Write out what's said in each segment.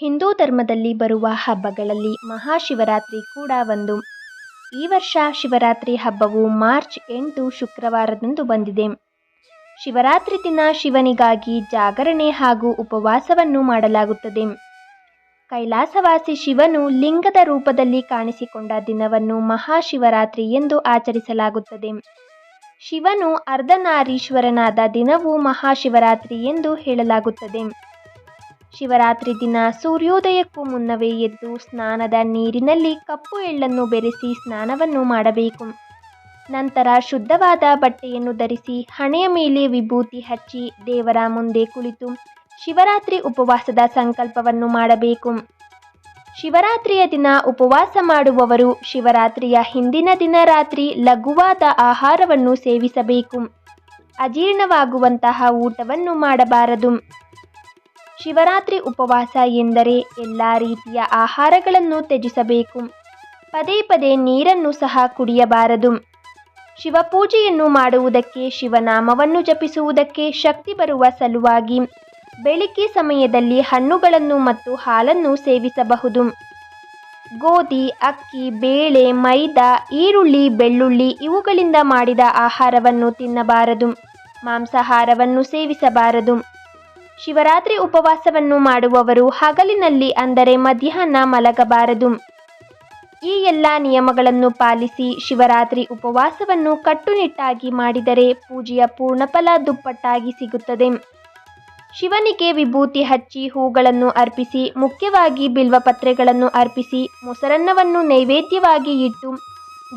ಹಿಂದೂ ಧರ್ಮದಲ್ಲಿ ಬರುವ ಹಬ್ಬಗಳಲ್ಲಿ ಮಹಾಶಿವರಾತ್ರಿ ಕೂಡ ಒಂದು. ಈ ವರ್ಷ ಶಿವರಾತ್ರಿ ಹಬ್ಬವು ಮಾರ್ಚ್ ಎಂಟು ಶುಕ್ರವಾರದಂದು ಬಂದಿದೆ. ಶಿವರಾತ್ರಿ ದಿನ ಶಿವನಿಗಾಗಿ ಜಾಗರಣೆ ಹಾಗೂ ಉಪವಾಸವನ್ನು ಮಾಡಲಾಗುತ್ತದೆ. ಕೈಲಾಸವಾಸಿ ಶಿವನು ಲಿಂಗದ ರೂಪದಲ್ಲಿ ಕಾಣಿಸಿಕೊಂಡ ದಿನವನ್ನು ಮಹಾಶಿವರಾತ್ರಿ ಎಂದು ಆಚರಿಸಲಾಗುತ್ತದೆ. ಶಿವನು ಅರ್ಧನಾರೀಶ್ವರನಾದ ದಿನವೂ ಮಹಾಶಿವರಾತ್ರಿ ಎಂದು ಹೇಳಲಾಗುತ್ತದೆ. ಶಿವರಾತ್ರಿ ದಿನ ಸೂರ್ಯೋದಯಕ್ಕೂ ಮುನ್ನವೇ ಎದ್ದು ಸ್ನಾನದ ನೀರಿನಲ್ಲಿ ಕಪ್ಪು ಎಳ್ಳನ್ನು ಬೆರೆಸಿ ಸ್ನಾನವನ್ನು ಮಾಡಬೇಕು. ನಂತರ ಶುದ್ಧವಾದ ಬಟ್ಟೆಯನ್ನು ಧರಿಸಿ ಹಣೆಯ ಮೇಲೆ ವಿಭೂತಿ ಹಚ್ಚಿ ದೇವರ ಮುಂದೆ ಕುಳಿತು ಶಿವರಾತ್ರಿ ಉಪವಾಸದ ಸಂಕಲ್ಪವನ್ನು ಮಾಡಬೇಕು. ಶಿವರಾತ್ರಿಯ ದಿನ ಉಪವಾಸ ಮಾಡುವವರು ಶಿವರಾತ್ರಿಯ ಹಿಂದಿನ ದಿನ ರಾತ್ರಿ ಲಘುವಾದ ಆಹಾರವನ್ನು ಸೇವಿಸಬೇಕು. ಅಜೀರ್ಣವಾಗುವಂತಹ ಊಟವನ್ನು ಮಾಡಬಾರದು. ಶಿವರಾತ್ರಿ ಉಪವಾಸ ಎಂದರೆ ಎಲ್ಲ ರೀತಿಯ ಆಹಾರಗಳನ್ನು ತ್ಯಜಿಸಬೇಕು. ಪದೇ ಪದೇ ನೀರನ್ನು ಸಹ ಕುಡಿಯಬಾರದು. ಶಿವಪೂಜೆಯನ್ನು ಮಾಡುವುದಕ್ಕೆ ಶಿವನಾಮವನ್ನು ಜಪಿಸುವುದಕ್ಕೆ ಶಕ್ತಿ ಬರುವ ಸಲುವಾಗಿ ಬೆಳಿಗ್ಗೆ ಸಮಯದಲ್ಲಿ ಹಣ್ಣುಗಳನ್ನು ಮತ್ತು ಹಾಲನ್ನು ಸೇವಿಸಬಹುದು. ಗೋಧಿ, ಅಕ್ಕಿ, ಬೇಳೆ, ಮೈದಾ, ಈರುಳ್ಳಿ, ಬೆಳ್ಳುಳ್ಳಿ ಇವುಗಳಿಂದ ಮಾಡಿದ ಆಹಾರವನ್ನು ತಿನ್ನಬಾರದು. ಮಾಂಸಾಹಾರವನ್ನು ಸೇವಿಸಬಾರದು. ಶಿವರಾತ್ರಿ ಉಪವಾಸವನ್ನು ಮಾಡುವವರು ಹಗಲಿನಲ್ಲಿ ಅಂದರೆ ಮಧ್ಯಾಹ್ನ ಮಲಗಬಾರದು. ಈ ಎಲ್ಲ ನಿಯಮಗಳನ್ನು ಪಾಲಿಸಿ ಶಿವರಾತ್ರಿ ಉಪವಾಸವನ್ನು ಕಟ್ಟುನಿಟ್ಟಾಗಿ ಮಾಡಿದರೆ ಪೂಜೆಯ ಪೂರ್ಣಫಲ ದುಪ್ಪಟ್ಟಾಗಿ ಸಿಗುತ್ತದೆ. ಶಿವನಿಗೆ ವಿಭೂತಿ ಹಚ್ಚಿ ಹೂಗಳನ್ನು ಅರ್ಪಿಸಿ, ಮುಖ್ಯವಾಗಿ ಬಿಲ್ವಪತ್ರೆಗಳನ್ನು ಅರ್ಪಿಸಿ, ಮೊಸರನ್ನವನ್ನು ನೈವೇದ್ಯವಾಗಿ ಇಟ್ಟು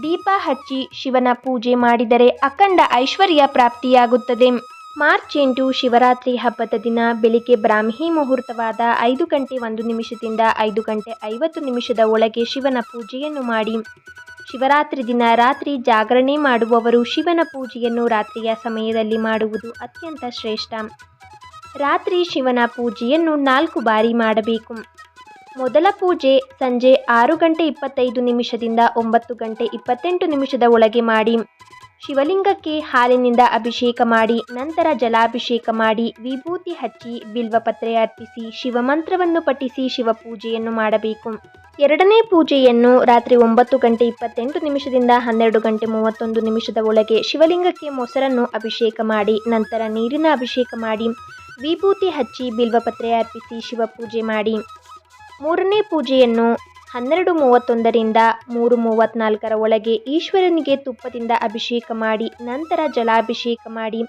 ದೀಪ ಹಚ್ಚಿ ಶಿವನ ಪೂಜೆ ಮಾಡಿದರೆ ಅಖಂಡ ಐಶ್ವರ್ಯ ಪ್ರಾಪ್ತಿಯಾಗುತ್ತದೆ. ಮಾರ್ಚ್ ಎಂಟು ಶಿವರಾತ್ರಿ ಹಬ್ಬದ ದಿನ ಬೆಳಿಗ್ಗೆ ಬ್ರಾಹ್ಮಿ ಮುಹೂರ್ತವಾದ ಐದು ಗಂಟೆ ಒಂದು ನಿಮಿಷದಿಂದ ಐದು ಗಂಟೆ ಐವತ್ತು ನಿಮಿಷದ ಒಳಗೆ ಶಿವನ ಪೂಜೆಯನ್ನು ಮಾಡಿ. ಶಿವರಾತ್ರಿ ದಿನ ರಾತ್ರಿ ಜಾಗರಣೆ ಮಾಡುವವರು ಶಿವನ ಪೂಜೆಯನ್ನು ರಾತ್ರಿಯ ಸಮಯದಲ್ಲಿ ಮಾಡುವುದು ಅತ್ಯಂತ ಶ್ರೇಷ್ಠ. ರಾತ್ರಿ ಶಿವನ ಪೂಜೆಯನ್ನು ನಾಲ್ಕು ಬಾರಿ ಮಾಡಬೇಕು. ಮೊದಲ ಪೂಜೆ ಸಂಜೆ ಆರು ಗಂಟೆ ಇಪ್ಪತ್ತೈದು ನಿಮಿಷದಿಂದ ಒಂಬತ್ತು ಗಂಟೆ ಇಪ್ಪತ್ತೆಂಟು ನಿಮಿಷದ ಒಳಗೆ ಮಾಡಿ. ಶಿವಲಿಂಗಕ್ಕೆ ಹಾಲಿನಿಂದ ಅಭಿಷೇಕ ಮಾಡಿ, ನಂತರ ಜಲಾಭಿಷೇಕ ಮಾಡಿ, ವಿಭೂತಿ ಹಚ್ಚಿ ಬಿಲ್ವಪತ್ರೆ ಅರ್ಪಿಸಿ ಶಿವಮಂತ್ರವನ್ನು ಪಠಿಸಿ ಶಿವಪೂಜೆಯನ್ನು ಮಾಡಬೇಕು. ಎರಡನೇ ಪೂಜೆಯನ್ನು ರಾತ್ರಿ ಒಂಬತ್ತು ಗಂಟೆ ಇಪ್ಪತ್ತೆಂಟು ನಿಮಿಷದಿಂದ ಹನ್ನೆರಡು ಗಂಟೆ ಮೂವತ್ತೊಂದು ನಿಮಿಷದ ಒಳಗೆ ಶಿವಲಿಂಗಕ್ಕೆ ಮೊಸರನ್ನು ಅಭಿಷೇಕ ಮಾಡಿ, ನಂತರ ನೀರಿನ ಅಭಿಷೇಕ ಮಾಡಿ, ವಿಭೂತಿ ಹಚ್ಚಿ ಬಿಲ್ವಪತ್ರೆ ಅರ್ಪಿಸಿ ಶಿವಪೂಜೆ ಮಾಡಿ. ಮೂರನೇ ಪೂಜೆಯನ್ನು ಹನ್ನೆರಡು ಮೂವತ್ತೊಂದರಿಂದ ಮೂರು ಮೂವತ್ತ್ನಾಲ್ಕರ ಒಳಗೆ ಈಶ್ವರನಿಗೆ ತುಪ್ಪದಿಂದ ಅಭಿಷೇಕ ಮಾಡಿ, ನಂತರ ಜಲಾಭಿಷೇಕ ಮಾಡಿ,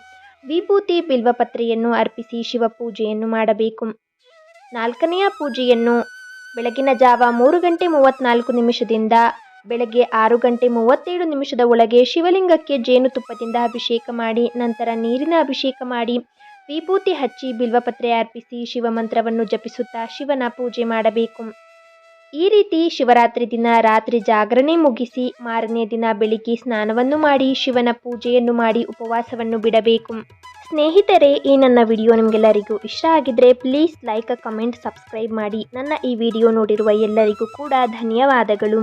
ವಿಭೂತಿ ಬಿಲ್ವಪತ್ರೆಯನ್ನು ಅರ್ಪಿಸಿ ಶಿವಪೂಜೆಯನ್ನು ಮಾಡಬೇಕು. ನಾಲ್ಕನೆಯ ಪೂಜೆಯನ್ನು ಬೆಳಗಿನ ಜಾವ ಮೂರು ಗಂಟೆ ಮೂವತ್ತ್ನಾಲ್ಕು ನಿಮಿಷದಿಂದ ಬೆಳಗ್ಗೆ ಆರು ಗಂಟೆ ಮೂವತ್ತೇಳು ನಿಮಿಷದ ಒಳಗೆ ಶಿವಲಿಂಗಕ್ಕೆ ಜೇನುತುಪ್ಪದಿಂದ ಅಭಿಷೇಕ ಮಾಡಿ, ನಂತರ ನೀರಿನ ಅಭಿಷೇಕ ಮಾಡಿ, ವಿಭೂತಿ ಹಚ್ಚಿ ಬಿಲ್ವಪತ್ರೆ ಅರ್ಪಿಸಿ ಶಿವಮಂತ್ರವನ್ನು ಜಪಿಸುತ್ತಾ ಶಿವನ ಪೂಜೆ ಮಾಡಬೇಕು. ಈ ರೀತಿ ಶಿವರಾತ್ರಿ ದಿನ ರಾತ್ರಿ ಜಾಗರಣೆ ಮುಗಿಸಿ ಮಾರನೇ ದಿನ ಬೆಳಿಗ್ಗೆ ಸ್ನಾನವನ್ನು ಮಾಡಿ ಶಿವನ ಪೂಜೆಯನ್ನು ಮಾಡಿ ಉಪವಾಸವನ್ನು ಬಿಡಬೇಕು. ಸ್ನೇಹಿತರೆ, ಈ ನನ್ನ ವಿಡಿಯೋ ನಿಮಗೆಲ್ಲರಿಗೂ ಇಷ್ಟ ಆಗಿದ್ರೆ ಪ್ಲೀಸ್ ಲೈಕ್ ಕಮೆಂಟ್ ಸಬ್ಸ್ಕ್ರೈಬ್ ಮಾಡಿ. ನನ್ನ ಈ ವಿಡಿಯೋ ನೋಡಿರುವ ಎಲ್ಲರಿಗೂ ಕೂಡ ಧನ್ಯವಾದಗಳು.